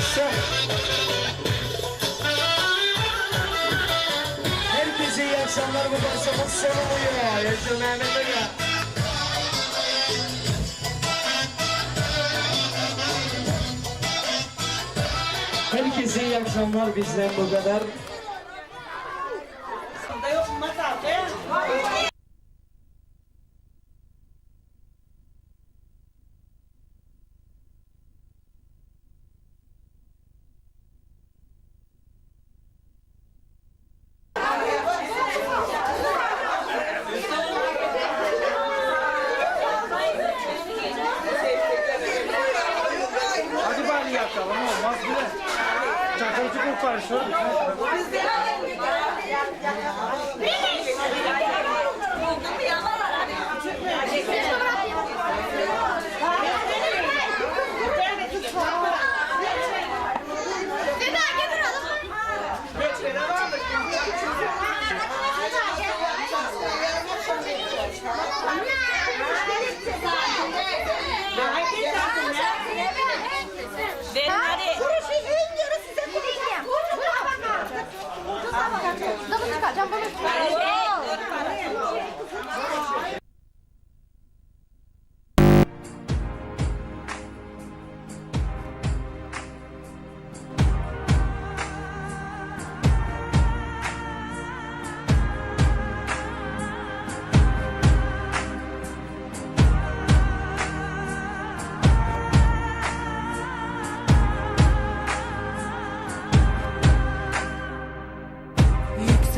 İşte Herkese iyi akşamlar bu parçamız sonu oluyor. Yaşar Mehmet Aga. Herkese iyi akşamlar bizden bu kadar. Çakılcı kurtar şu. Verin 너부터 가자 한 번만.